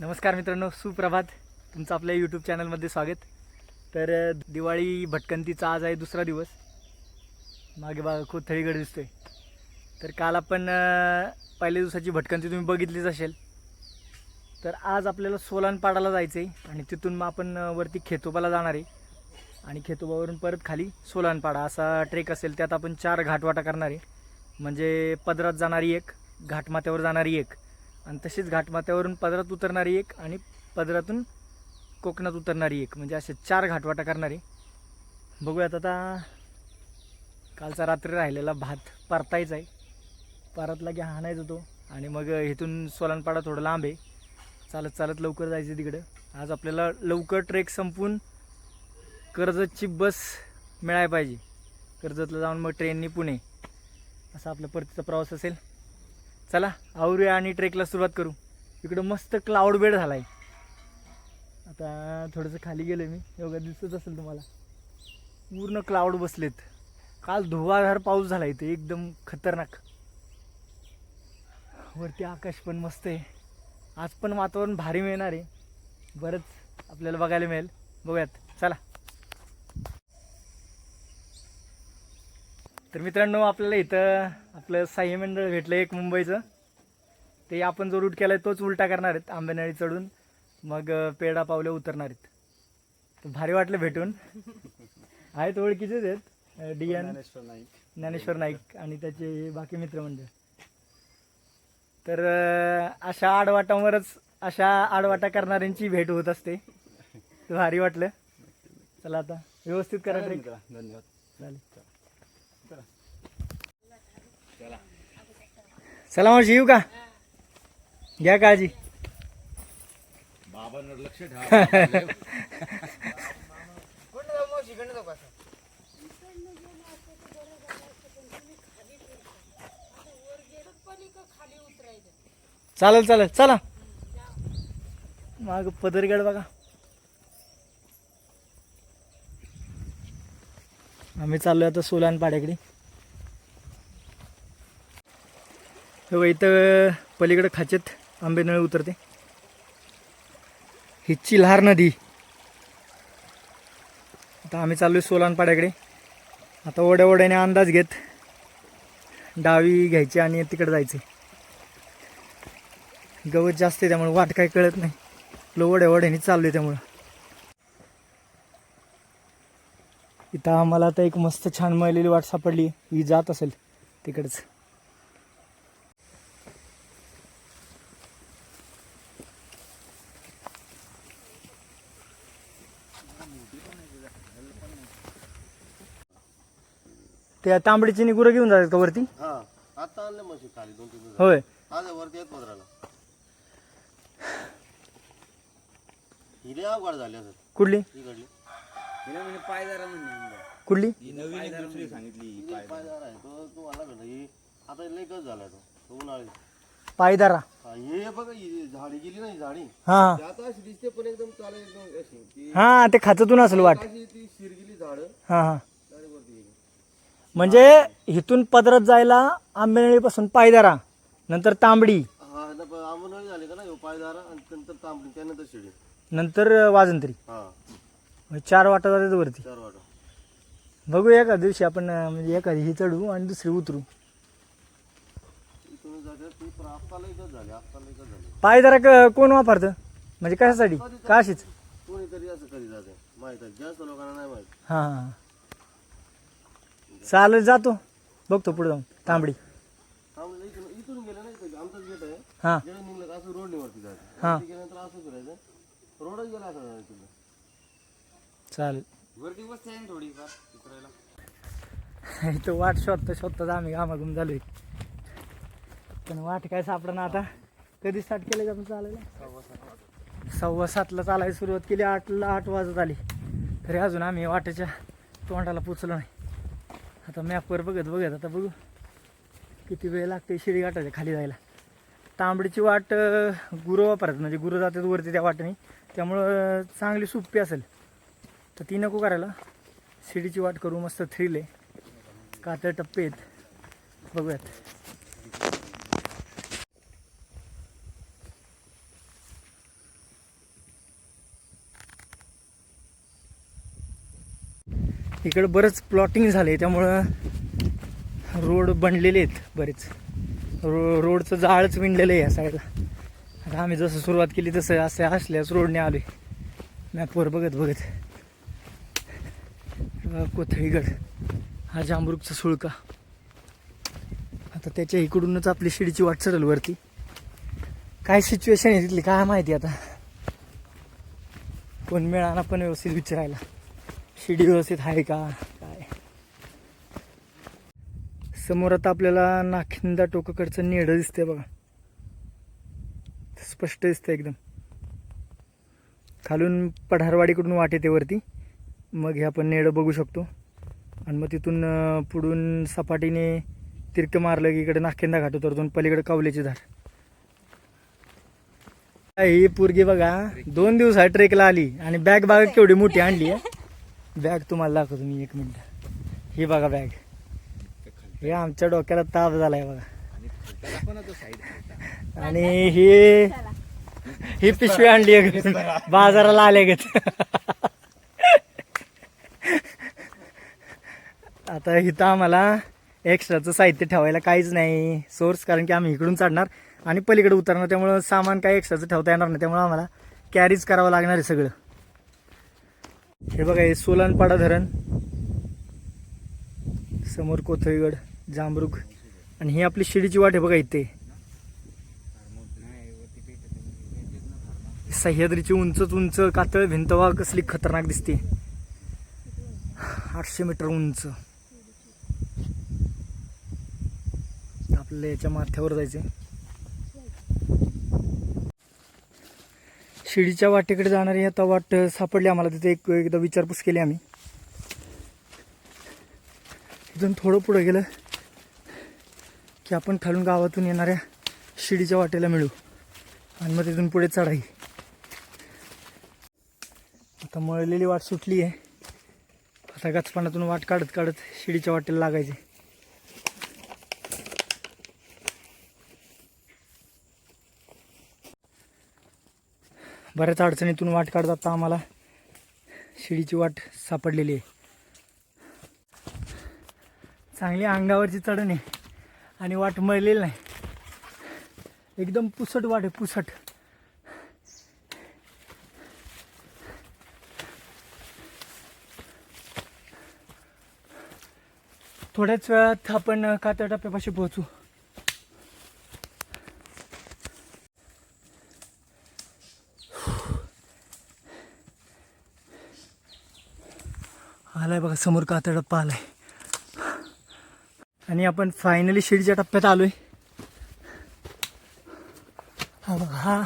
नमस्कार मित्रांनो सुप्रभात. तुमचं आपल्या यूट्यूब चॅनलमध्ये स्वागत. तर दिवाळी भटकंतीचा आज आहे दुसरा दिवस. मागे बा खूप थळीगड दिसतोय. तर काल आपण पहिल्या दिवसाची भटकंती तुम्ही बघितलीच असेल. तर आज आपल्याला सोलानपाडाला जायचं आहे आणि तिथून मग आपण वरती खेतोबाला जाणार आहे. आणि खेतोबावरून परत खाली सोलानपाडा असा ट्रेक असेल त्यात आपण चार घाटवाटा करणार आहे. म्हणजे पदरात जाणारी एक घाटमाथ्यावर जाणारी एक. आणि तशीच घाटमाथ्यावरून पदरात उतरणारी एक आणि पदरातून कोकणात उतरणारी एक. म्हणजे असे चार घाटवाटा करणारी. बघूयात आता. कालचा रात्री राहिलेला भात परतायचा आहे. परतला की हाणायचा तो आणि मग इथून सोलानपाडा थोडं लांब आहे. चालत चालत लवकर जायचं तिकडं. आज आपल्याला लवकर ट्रेक संपून कर्जतची बस मिळायला पाहिजे. कर्जतला जाऊन मग ट्रेननी पुणे. असा आपला परतीचा प्रवास असेल. चला आवरूया आणि ट्रेकला सुरुवात करू. इकडं मस्त क्लाउड बेड झाला आहे आता थोडंसं खाली गेलो मी. योगा दिसत असेल तुम्हाला. पूर्ण क्लाउड बसलेत. काल धुवाधार पाऊस झाला इथे एकदम खतरनाक. वरती आकाश पण मस्त आहे. आज पण वातावरण भारी मिळणार आहे. बरंच आपल्याला बघायला मिळेल. बघूयात. चला. तर मित्रांनो आपल्याला इथं आपलं साई मंडळ भेटलं एक मुंबईचं. ते आपण जो रूट केला आहे तोच उलटा करणार आहेत आंबेनळी चढून. मग पेडा पावले उतरणार आहेत. तर भारी वाटलं भेटून. आहेत ओळखीचेच आहेत डी एन ज्ञानेश्वर नाईक. ज्ञानेश्वर नाईक आणि त्याचे बाकी मित्रमंडळ. तर अं, अशा आडवाटांवरच अशा आडवाटा करणाऱ्यांची भेट होत असते. तर भारी वाटलं. चला आता व्यवस्थित करा मित्रा, धन्यवाद. चालेल. चला मावशी येऊ का? घ्या काळजी बाबांवर लक्ष ठेवा चालेल चालेल चला. माग पदरगड बघा. आम्ही चाललोय आता सोलान पाड्याकडे. हे इथं पलीकडं खाचेत आंबेनळ उतरते. ही चिल्हार नदी. आता आम्ही चाललोय आहे पाड्याकडे आता ओढ्या ओढ्याने अंदाज घेत डावी घ्यायची आणि तिकडे जायचे. गवत जास्त आहे त्यामुळे वाट काय कळत नाही. लो ओढ्या ओढ्याने चाललोय त्यामुळं. इथं आम्हाला आता एक मस्त छान मळलेली वाट सापडली. ही जात असेल तिकडचं. त्या तांबडीची निगुरं घेऊन जातात का वरती? हा. आता आणलं खाली दोन तीन दिवस. होय. आज वरती येत पदराला. हिरे अवघड झाले असं कुठली? कुठली? हिरे पायदार आहे. तो तो आला भेटला ही आता लय तो? तो उन्हाळी. पायदारा. हा, हे बघा ही झाडी गेली ना ही झाडी. हा. ती आता अशी दिसते पण एकदम चालेल एकदम अशी. ती हा ते खाचतून असेल वाट. अशी ती शिरगिली झाड. हा हा. म्हणजे इथून पदरात जायला आंबेनळीपासून पायदारा नंतर तांबडी. हा ना पण आंबोनळी झाली का ना ह्यो पायदारा आणि नंतर तांबडी त्यानंतर शिडी. नंतर वाजंत्री. हा. म्हणजे चार वाटा जातात वरती. चार वाटा. बघू एका दिवशी आपण अं, म्हणजे एखादी ही चढू आणि दुसरी उतरू. इथून जाते ती पण झाली झाली. पायदारा क- कोण वापरतं? म्हणजे कशासाठी? का अशीच कोणीतरी असं कधी जाते. माहीत आहे जास्त लोकांना नाही माहीत. हा. चालेल जातो. बघतो पुढे जाऊन. तांबडी. आम्हाला इथून इथून गेलं नाही का? आमचाच गेट आहे. हा. गेलं निघलं का असं रोडने वरती जायचं. हा. वरती गेल्यानंतर असं फिरायचं रोडच गेला असं जायचं तिथं चालेल. वरती बसते आहे थोडी फार उतरायला इथं वाट शोधता शोधताच आम्ही घामाघूम झालोय. पण वाट काय सापडा आता. कधी स्टार्ट केलं का आपण चालायला? सव्वा सातला चालायला सुरुवात केली आठला आठ वाजत आली. तरी अजून आम्ही वाटेच्या तोंडाला पोचलो नाही. आता मॅपवर बघत बघत आता बघू. किती वेळ लागते शिडी घाटाच्या खाली जायला. तांबडीची वाट गुरं वापरतात म्हणजे गुरं जातात वरती त्या वाटेने. त्यामुळं चांगली सोपी असेल. तर ती नको करायला. शिडीची वाट करू. मस्त थ्रिल आहे. कातळ टप्पे आहेत. बघूयात. इकडं बरंच प्लॉटिंग झालं आहे त्यामुळं रोड बनलेले आहेत बरेच. रो रोडचं जाळच विणलेलं आहे या साईडला. आता आम्ही जसं सुरुवात केली तसं असं असल्यास रोडने आलो आहे मॅपवर बघत बघत. कोथळीगड. हा जांबरूकचा सुळका. आता त्याच्या इकडूनच आपली शिडीची वाट चढल वरती. काय सिच्युएशन आहे तिथली? काय माहिती आता? कोण मिळाना पण व्यवस्थित विचारायला. शिडी व्यवस्थित आहे का? काय? समोर आता आपल्याला नाखिंदा टोकाकडचं नेडं दिसतंय बघा. स्पष्ट दिसतंय एकदम. खालून पढारवाडीकडून वाट येते वरती. मग हे आपण नेडं बघू शकतो. आणि मग तिथून पुढून सपाटीने तिरकं मारलं की इकडे नाखिंदा घाट उतरतून पलीकडे कावल्याची धार ही पोरगी बघा दोन दिवस ट्रेकला आली आणि बॅग बाग केवढी मोठी आणली आहे बॅग तुम्हाला दाखवतो मी एक मिनिट. ही बघा बॅग. हे आमच्या डोक्याला ताप झालाय बघा. आणि ही ही पिशवी आणली आहे. बाजाराला आले गत आता इथं आम्हाला एक्स्ट्राचं साहित्य ठेवायला काहीच नाही. सोर्स कारण की आम्ही इकडून चढणार आणि पलीकडे उतरणार त्यामुळं सामान काही एक्स्ट्राचं ठेवता येणार नाही. त्यामुळं आम्हाला कॅरीज करावं लागणार आहे सगळं. हे बघा हे सोलानपाडा धरण. समोर कोथळीगड जांभरुख. आणि ही आपली शिडीची वाट आहे बघा इथे. सह्याद्रीची उंचच उंच कातळ भिंत वा कसली खतरनाक दिसते. आठशे मीटर उंच. आपल्याला याच्या माथ्यावर जायचंय. शिडीच्या वाटेकडे जाणारी आता वाट सापडली आम्हाला. तिथे एक एकदा विचारपूस केली आम्ही. इथून थोडं पुढं गेलं की आपण खालून गावातून येणाऱ्या शिडीच्या वाटेला मिळू. आणि मग तिथून पुढे चढाई. आता मळलेली वाट सुटली आहे आता गचपानातून वाट काढत काढत शिडीच्या वाटेला लागायची. बऱ्याच अडचणीतून वाट काढत आता आम्हाला. शिडीची वाट सापडलेली आहे. चांगली अंगावरची चढण आहे. आणि वाट मळलेली नाही. एकदम पुसट वाट आहे पुसट. थोड्याच वेळात आपण कात्या टप्प्यापाशी पोहोचू. आलाय बघा समोर कातळ टप्पा आलाय. आणि आपण फायनली शिडीच्या टप्प्यात आलोय. हा बघा हा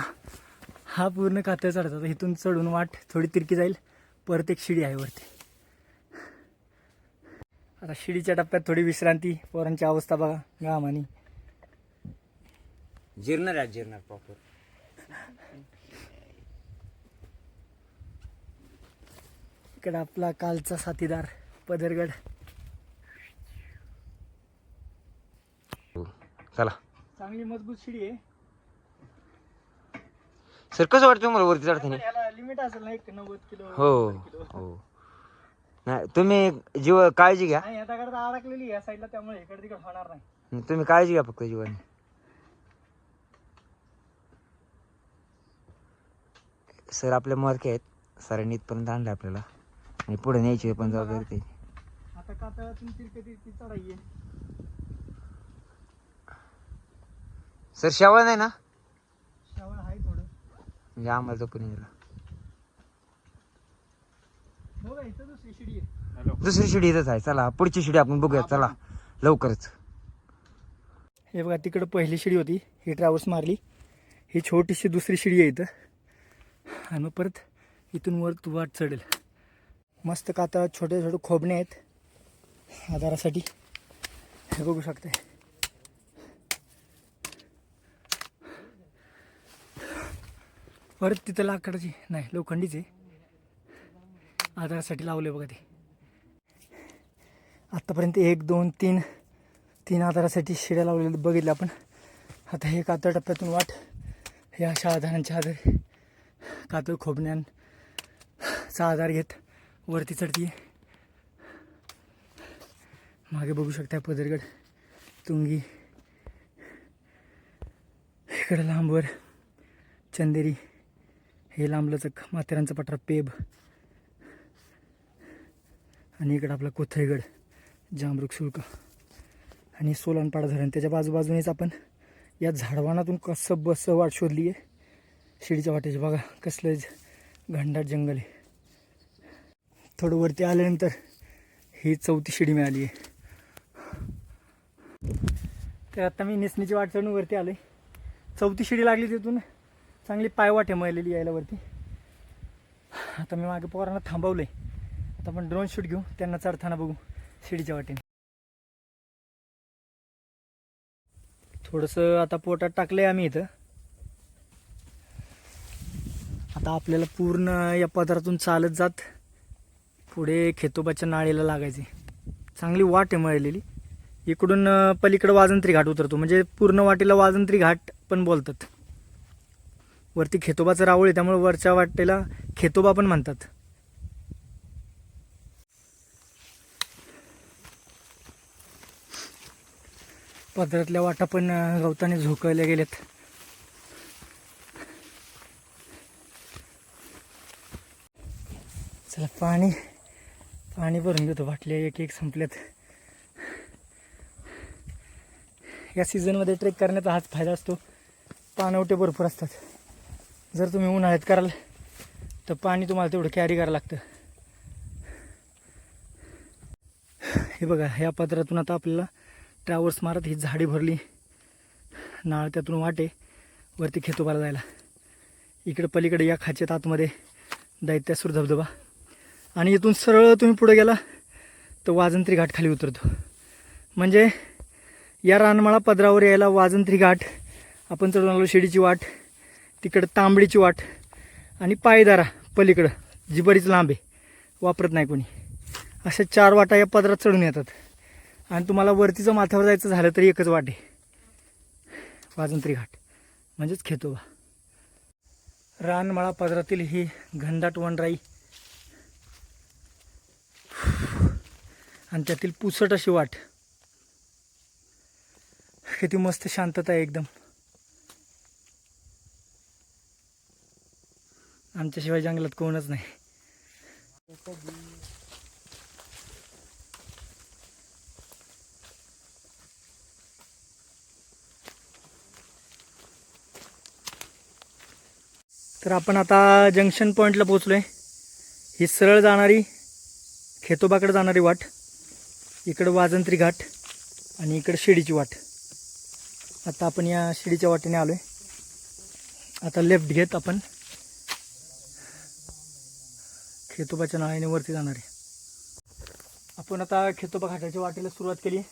हा पूर्ण कात्या चढतात इथून चढून वाट थोडी तिरकी जाईल. परत एक शिडी आहे वरती. आता शिडीच्या टप्प्यात थोडी विश्रांती पोरांची अवस्था बघा घामानी जिरणार आहे जिरणार प्रॉपर इकडे आपला कालचा साथीदार पदरगड. चला. चांगली मजबूत शिडी आहे. सर कसं वाटतं तुम्हाला वरती चढताना? याला लिमिट असेल ना एक नव्वद किलो हो. हो. नाही तुम्ही जीव काळजी घ्या. नाही आता करता अडकलेली या साईडला त्यामुळे इकडे तिकडे होणार नाही. तुम्ही काळजी घ्या फक्त जीवानी. सर आपल्या मरके आहेत. सरांनी इथपर्यंत आणले आपल्याला. आणि पुढे न्यायची पण जबाबदारी ते आता कातळातून तिरके तिरकी चढाई आहे सर शेवळ नाही ना? शावळ आहे थोडं. म्हणजे आम्हाला जपून येईल बघा इथं दुसरी शिडी आहे. दुसरी शिडी इथंच आहे. चला पुढची शिडी आपण बघूया. चला लवकरच. हे बघा तिकडं पहिली शिडी होती. ही ट्रॅव्हल्स मारली. ही छोटीशी दुसरी शिडी आहे इथं. आणि मग परत इथून वर तू वाट चढेल. मस्त का छोटे छोटे खोबणे आहेत आधारासाठी. हे बघू शकते. परत तिथं लाकडाची नाही लोखंडीचे. आधारासाठी लावले बघा ते. आत्तापर्यंत एक दोन तीन तीन आधारासाठी शिड्या लावलेल्या बघितल्या आपण. आता हे कातळ टप्प्यातून वाट. हे अशा आधारांच्या आधार. कातळ खोबण्यांचा आधार घेत. वरती चढती मागे बघू शकता पदरगड तुंगी. इकडं लांबवर चंदेरी. हे लांबलचक माथेरानचा पठार पेब. आणि इकडं आपला कोथळीगड जांबरुक शुल्क आणि सोलानपाडा धरण. त्याच्या बाजूबाजूनेच आपण या झाडवानातून कसं बस वाट शोधली आहे शिडीच्या वाटेची बघा कसलं घंडाट जंगल आहे. थोडं वरती आल्यानंतर ही चौथी शिडी मिळाली आहे. तर आता मी निसणीची वाट चढून वरती आलो आहे चौथी शिडी लागली तिथून. चांगली पायवाट आहे मळलेली यायला वरती. आता मी मागे पोरांना थांबवलं आहे आता आपण ड्रोन शूट घेऊ. त्यांना चढताना बघू शिडीच्या वाटेने. थोडंसं आता पोटात टाकलंय आम्ही इथं. आता आपल्याला पूर्ण या पदार्थातून चालत जात. पुढे खेतोबाच्या नाळीला लागायचे. चांगली वाट आहे मळलेली. इकडून पलीकडं वाजंत्री घाट उतरतो. म्हणजे पूर्ण वाटेला वाजंत्री घाट पण बोलतात. वरती खेतोबाचं रावळ आहे त्यामुळे वरच्या वाटेला खेतोबा पण म्हणतात. पदरातल्या वाटा पण गवताने झोकळल्या गेल्यात. चला पाणी. पाणी भरून घेतो बाटल्या एक एक संपल्यात. या सीझनमध्ये ट्रेक करण्याचा हाच फायदा असतो. पाणवटे भरपूर असतात. जर तुम्ही उन्हाळ्यात कराल तर पाणी तुम्हाला तेवढं कॅरी करावं लागतं. हे बघा ह्या पत्रातून आता आपल्याला ट्रॅव्हल्स मारत ही झाडी भरली. नाळ त्यातून वाटे वरती खेतोबाला जायला. इकडं पलीकडे या खाचेत आतमध्ये दैत्यासूर धबधबा. आणि इथून सरळ तुम्ही पुढे गेला तर वाजंत्री घाट खाली उतरतो. म्हणजे या रानमाळा पदरावर यायला वाजंत्री घाट आपण चढून आलो शिडीची वाट तिकडं तांबडीची वाट आणि पायदारा पलीकडं जी बरीच लांब आहे वापरत नाही कोणी. अशा चार वाटा या पदरात चढून येतात. आणि तुम्हाला वरतीचं माथ्यावर जायचं झालं तरी एकच वाट आहे. वाजंत्री घाट म्हणजेच खेतोबा. रानमाळा पदरातील ही घनदाट वनराई आणि त्यातील पुसट अशी वाट. किती मस्त शांतता आहे एकदम. आमच्याशिवाय जंगलात कोणच नाही. तर आपण आता जंक्शन पॉईंटला पोचलो आहे ही सरळ जाणारी खेतोबाकडे जाणारी वाट. इकडं वाजंत्री घाट आणि इकडं शिडीची वाट. आता आपण या शिडीच्या वाटेने आलो आहे आता लेफ्ट घेत आपण. खेतोबाच्या नाळ्याने वरती जाणार आहे. आपण आता खेतोबा घाटाच्या वाटेला सुरुवात केली.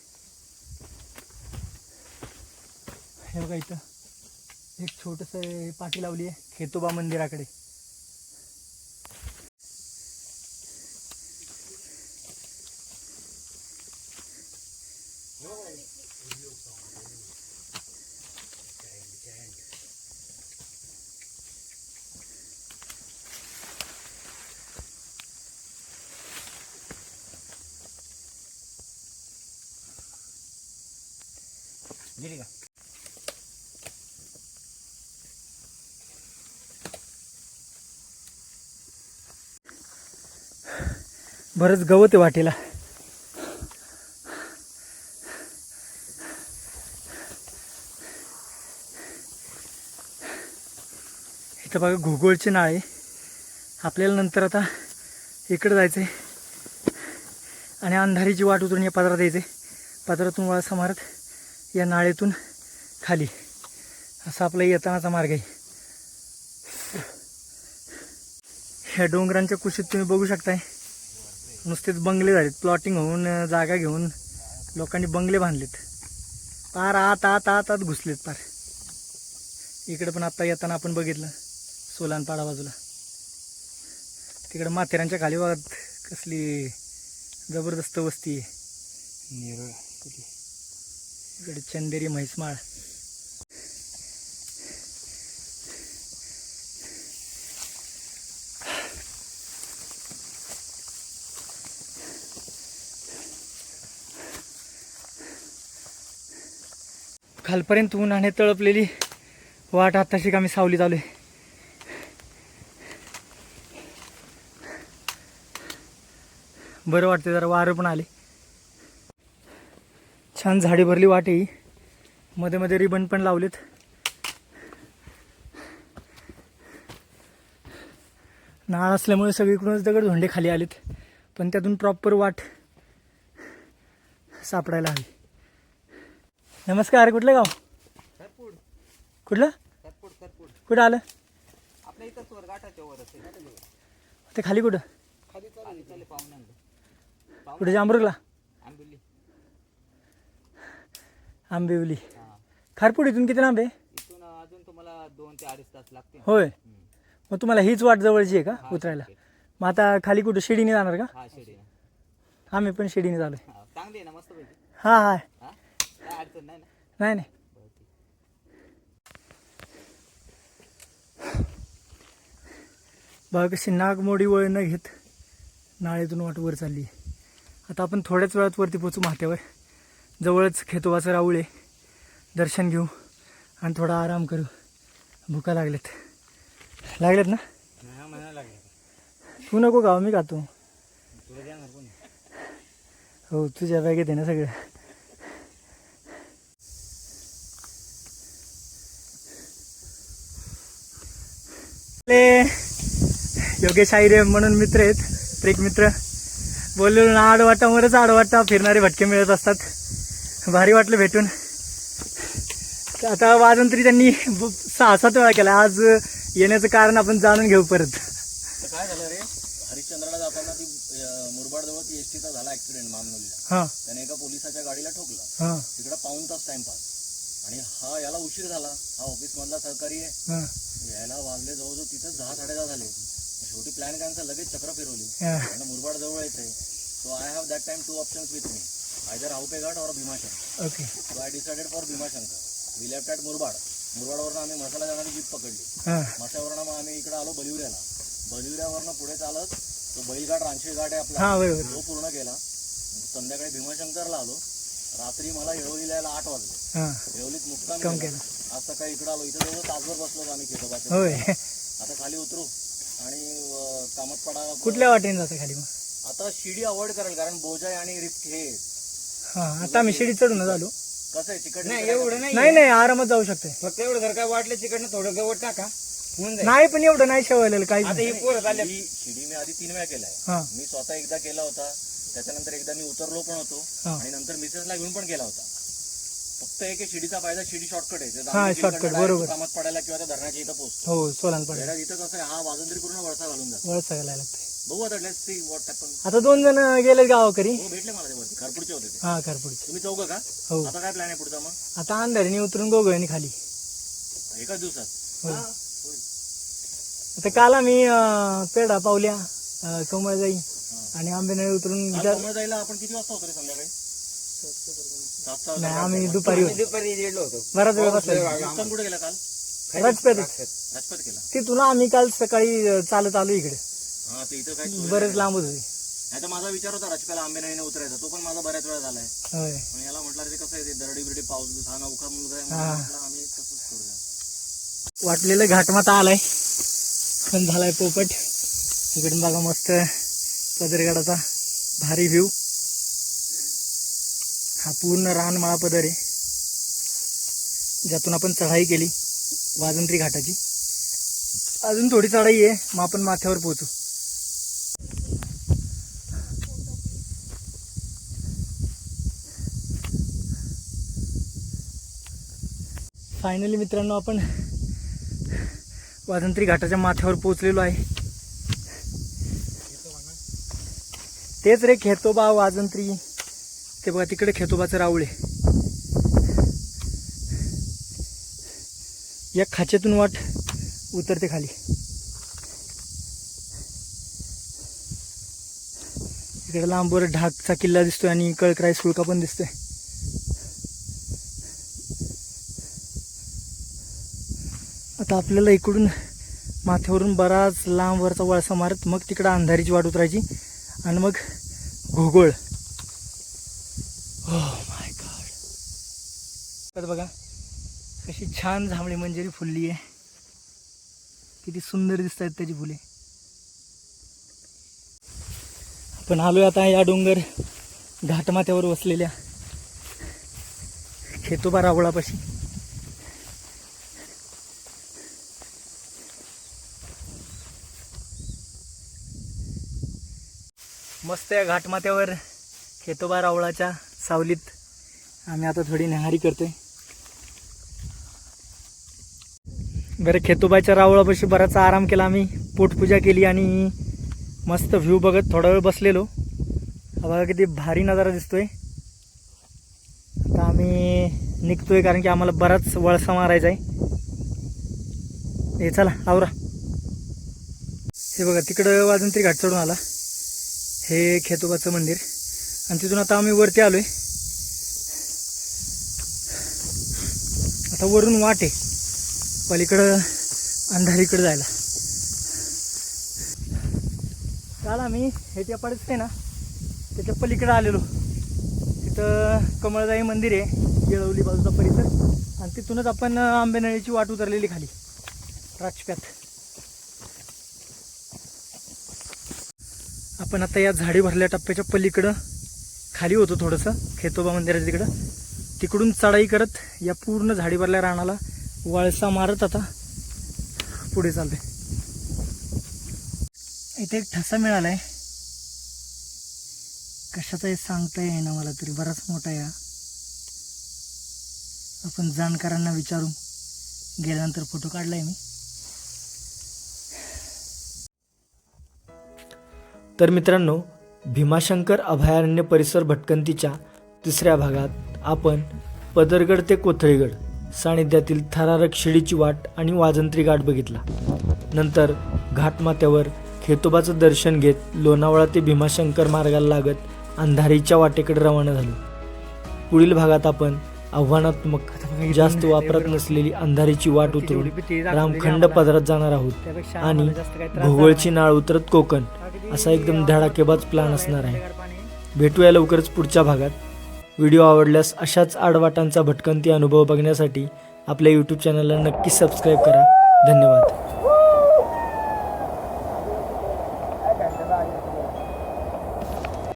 हे बघा इथं. एक छोटंसं पाठी लावली आहे. खेतोबा मंदिराकडे. का बरंच गवत आहे वाटेला. इथं बघा घुगोळचे नाळ आहे आपल्याला नंतर आता इकडं जायचं आहे आणि अंधारीची वाट उतरून या पदरात यायचं आहे पदरातून वळसा मारत या नाळेतून खाली. असा आपला येतानाचा मार्ग आहे. ह्या डोंगरांच्या कुशीत तुम्ही बघू शकताय. नुसतेच बंगले झालेत. प्लॉटिंग होऊन जागा घेऊन लोकांनी बंगले बांधलेत. पार आत आत आत आत घुसलेत पार. इकडे पण आत्ता येताना आपण बघितलं. सोलानपाडा बाजूला. तिकडे माथेरांच्या खाली बघत कसली जबरदस्त वस्ती आहे. नेरळ इकडे चंदेरी म्हैसमाळ. खालपर्यंत उन्हाने तळपलेली वाट आत्ताशी आम्ही चालू आहे बरं वाटतं जरा वारं पण आले. छान झाडी भरली वाट आहे ही. मध्ये मध्ये रिबन पण लावलेत. नाळ असल्यामुळे सगळीकडूनच दगड धोंडे खाली आलेत पण त्यातून प्रॉपर वाट सापडायला हवी. नमस्कार कुठलं गाव? कुठलं? कुठं आलं? ते खाली कुठं? खाली चालले पाहुण्यांना कुठे जांभरुगला आंबिली आंबिवली. खारपूड इथून किती लांब आहे? इथून अजून तुम्हाला दोन ते अडीच तास लागते होय. मग तुम्हाला हीच वाट जवळची आहे का उतरायला? मग आता खाली कुठं शिडीने जाणार का? हा शेडी आम्ही पण शिडीने हा चांगली आहे ना मस्त पैकी? हा हा. हा? काय अडचण नाही ना? नाही नाही. बरं, ठीक. बघा कशी नागमोडी वळण घेत. नाळेतून वाट वर चालली आहे. आता आपण थोड्याच वेळात वरती पोचू माथ्यावर जवळच खेतोबाचं राऊळ आहे. दर्शन घेऊ आणि थोडा आराम करू. भुका लागलेत लागलेत ना? तू नको गाव मी खातो. हो तुझ्या बॅगेत आहे ना सगळं. योगेश आईरे म्हणून मित्र आहेत. प्रेक मित्र. बोललो ना आडवाटावरच आडवाटा फिरणारे भटके मिळत असतात. भारी वाटलं भेटून. आता वाजून तरी त्यांनी सहा सात वेळा केला. आज येण्याचं कारण आपण जाणून घेऊ परत. काय झालं रे? हरिश्चंद्राला जाताना ती मुरबाड जवळ ती एसटीचा झाला ऍक्सिडेंट मामनोलीला त्याने एका पोलिसाच्या गाडीला ठोकलं. तिकडं पाऊन तास टाइमपास आणि हा याला उशीर झाला. हा ऑफिस मधला सहकारी आहे. हां. यायला वाजले जवळजवळ तिथं दहा साडे दहा झाले. शेवटी प्लॅन कॅन्सल लगेच चक्र फिरवली. आणि मुरबाड जवळ येते so I have that time two options with me either हाऊपे घाट और Bhimashankar okay so I decided for Bhimashankar we left at Murbad मुरबाडवरनं आम्ही मसाला जाणारी जीप पकडली. मसावरनं मग आम्ही इकडे आलो बलिवऱ्याला. बलिवऱ्यावरनं पुढे चालत तो बैलघाट रानशे घाट आहे आपला. तो पूर्ण केला. संध्याकाळी भीमाशंकरला आलो. रात्री मला येळवलीला यायला आठ वाजले. येवलीत मुक्काम कम केला. आज सकाळी इकडे आलो. इथं जवळ तासभर बसलो आम्ही खेतोबाच्या होय. आता खाली उतरू. आणि कामतपाडा कुठल्या वाटेने जातं खाली मग? आता शिडी अवॉइड करेल कारण बोजाय आणि रिस्क हे. हां आता आम्ही शिडी चढून आलो. कसं आहे तिकड नाही एवढं नाही. नाही नाही आरामात जाऊ शकते. फक्त एवढं जर काय वाटलं तिकडनं थोडं गवत टाका. होऊन जाईल. नाही पण एवढं नाही शेवलेलं काही आता ही पोरं चालले शिडी शिडी मी आधी तीन वेळा केलाय हां. मी स्वतः एकदा केला होता. त्याच्यानंतर एकदा मी उतरलो पण होतो. हां. आणि नंतर मिसेसला घेऊन पण केला होता. फक्त एक शिडीचा फायदा शिडी शॉर्टकट आहे. हा, जांभूळ shortcut, बरोबर. direct कामात पडायला किंवा त्या धरणाच्या इथं पोहोचतो. हो सोलान पडेल. इथं कसं आहे हा वाजंत्री पूर्ण वळसा घालून जातो. वळ सगळ्याला लागते बघू आता लेट्स सी व्हॉट हॅपन आता दोन जण गेले गावाकरी. हो भेटले मला ते वरती. खरपूरचे होते ते. हा खरपुडचे तुम्ही चौघ का? हो. आता काय प्लॅन आहे पुढचा मग? आता अंधारीने उतरून गोगळणी खाली. एकाच दिवसात. होय. आता काल आम्ही अं, पेढा पावल्या अं, कमळ जाई आणि आंबेनळी उतरून विचार जायला आपण किती वाजता होतो रे संध्याकाळी? नाही. आम्ही दुपारी होतो. दुपारी गेलो होतो. बराच वेळ बसलो. मुक्काम कुठे गेला काल? राजपेठ राजपत केला. तिथून आम्ही काल सकाळी अं, चालत आलो इकडे. हा ते इथं काय बरेच लांब होते नाही तर माझा विचार होता राजकाला आंबेनळीने उतरायचा. तो पण माझा बऱ्याच वेळा झालाय. होय. पण याला म्हटलं ते कसं आहे ते दरडी बिरडी पाऊस हा नौका मुलगा आहे. हा. म्हणून म्हटलं आम्ही तसंच करूया वाटलेलं घाटमाता आलाय. पण झालाय पोपट. इकडून बघा मस्त पदरगडाचा भारी व्ह्यू हा पूर्ण रानमाळा पदर आहे. ज्यातून आपण चढाई केली वाजंत्री घाटाची. अजून थोडी चढाई आहे मग आपण माथ्यावर पोहोचू. फायनली मित्रांनो आपण वाजंत्री घाटाच्या माथ्यावर पोहोचलेलो आहे. तेच रे खेतोबा वाजंत्री. ते बघा तिकडे खेतोबाचं रावळे या खाच्यातून वाट उतरते खाली. इकडे लांबवर ढाकचा किल्ला दिसतोय आणि कळकराई सुळका पण दिसतोय. आता आपल्याला इकडून माथ्यावरून बराच लांबवरचा वळसा मारत मग तिकडं अंधारीची वाट उतरायची आणि मग घोगोळ तर बघा कशी छान झांबळी मंजरी फुलली आहे. किती सुंदर दिसत आहेत त्याची फुले. आपण आलोय आता या डोंगर घाटमाथ्यावर वसलेल्या खेतोबा रावळापाशी. मस्त या घाटमाथ्यावर खेतोबा रावळाच्या सावलीत आम्ही आता थोडी निहारी करतोय. बरं खेतोबाच्या रावळापाशी बराच आराम केला आम्ही. पोटपूजा केली आणि मस्त व्ह्यू बघत थोडा वेळ बसलेलो. बघा किती भारी नजारा दिसतोय. आता आम्ही निघतोय कारण की आम्हाला बराच वळसा मारायचा आहे. हे चला आवरा. हे बघा तिकडं वाजंत्री घाट चढून आला. हे खेतोबाचं मंदिर. आणि तिथून आता आम्ही वरती आलोय. आता वरून वाट आहे. पलीकडं अंधारीकडे जायला. काल आम्ही हे त्या पाडीच आहे ना त्याच्या पलीकडे आलेलो. तिथं कमळजाई मंदिर आहे येळवली बाजूचा परिसर. आणि तिथूनच आपण आंबेनळीची वाट उतरलेली खाली राजप्यात. आपण आता या झाडी भरल्या टप्प्याच्या पलीकडं खाली होतो थोडंसं खेतोबा मंदिराच्या तिकडं. तिकडून चढाई करत या पूर्ण झाडी भरल्या रानाला वळसा मारत आता. पुढे चालते इथे एक ठसा मिळालाय. कशाचा हे सांगता येईना मला तरी बराच मोठा या आपण जाणकारांना विचारू गेल्यानंतर फोटो काढलाय मी. तर मित्रांनो भीमाशंकर अभयारण्य परिसर भटकंतीच्या तिसऱ्या भागात आपण पदरगड ते कोथळीगड सानिध्यातील थरारक शिडीची वाट आणि वाजंत्री घाट बघितला. नंतर घाटमाथ्यावर खेतोबाचं दर्शन घेत लोणावळा ते भीमाशंकर मार्गाला लागत अंधारीच्या वाटेकडे रवाना झालो. पुढील भागात आपण आव्हानात्मक जास्त वापरत नसलेली अंधारीची वाट उतरून रामखंड पदरात जाणार आहोत आणि भूगोळची नाळ उतरत कोकण असा एकदम धडाकेबाज प्लॅन असणार आहे. भेटूया लवकरच पुढच्या भागात. व्हिडिओ आवडल्यास अशाच आडवाटांचा भटकंती अनुभव बघण्यासाठी आपल्या यूट्यूब चॅनलला नक्की सबस्क्राईब करा. धन्यवाद.